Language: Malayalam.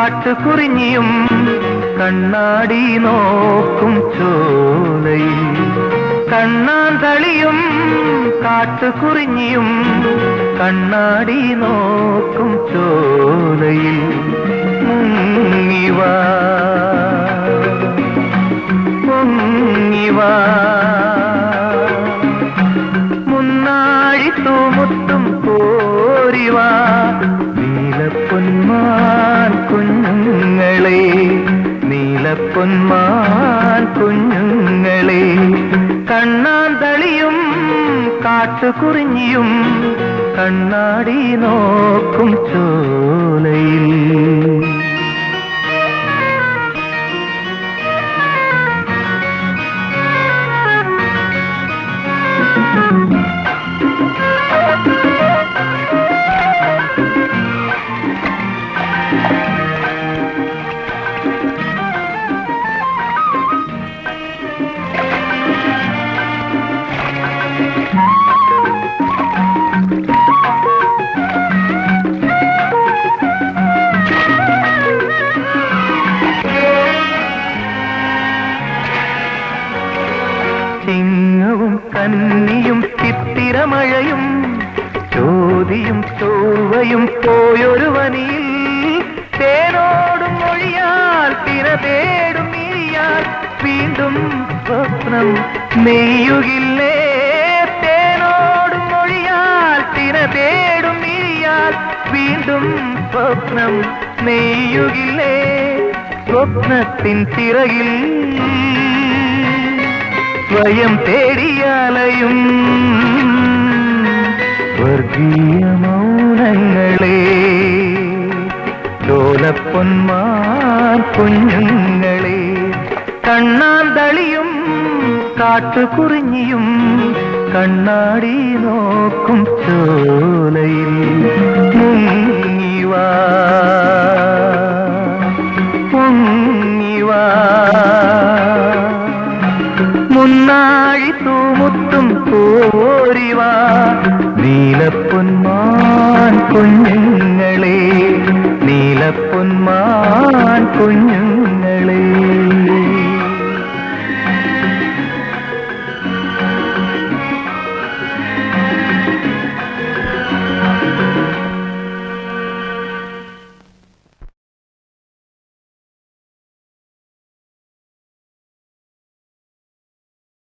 കാട്ടുകുറിഞ്ഞിയും കണ്ണാടി നോക്കും ചോലയിൽ. കണ്ണാന്തളിയും കാട്ടുകുറിഞ്ഞിയും കണ്ണാടി നോക്കും ചോലയിൽ. മുങ്ങിവാ പൊങ്ങിവാ മുന്നാഴി തൂമുത്തും കോരിവാ കുഞ്ഞുങ്ങളെ കണ്ണാന്തളിയും കാട്ടുകുറിഞ്ഞിയും കണ്ണാടി നോക്കും ചോലയിൽ. കന്നിയും ചിത്തിരമഴയും ചോതിയും ചൊവ്വയും പോയൊരു വനിയിൽ തേനോടും മൊഴിയാൽ തിര തേടും മിഴിയാൽ വീണ്ടും സ്വപ്നം നെയ്യുകില്ലേ? തേനോടും മൊഴിയാൽ തിര തേടും മിഴിയാൽ വീണ്ടും സ്വപ്നം നെയ്യുകില്ലേ? സ്വപ്നത്തിൻ ചിറകിൽ സ്വയം തേടിയാലയും വർഗീയ മൗനങ്ങളെ ലോലപ്പൊന്മാൻ കുഞ്ഞുങ്ങളെ കണ്ണാന്തളിയും കാട്ടുകുറിഞ്ഞിയും കണ്ണാടി നോക്കും ചോലയിൽ. തൂമുത്തും പോരിവാ നീലപ്പൊന്മാൻ കുഞ്ഞുങ്ങളെ നീലപ്പൊന്മാൻ കുഞ്ഞുങ്ങളെ.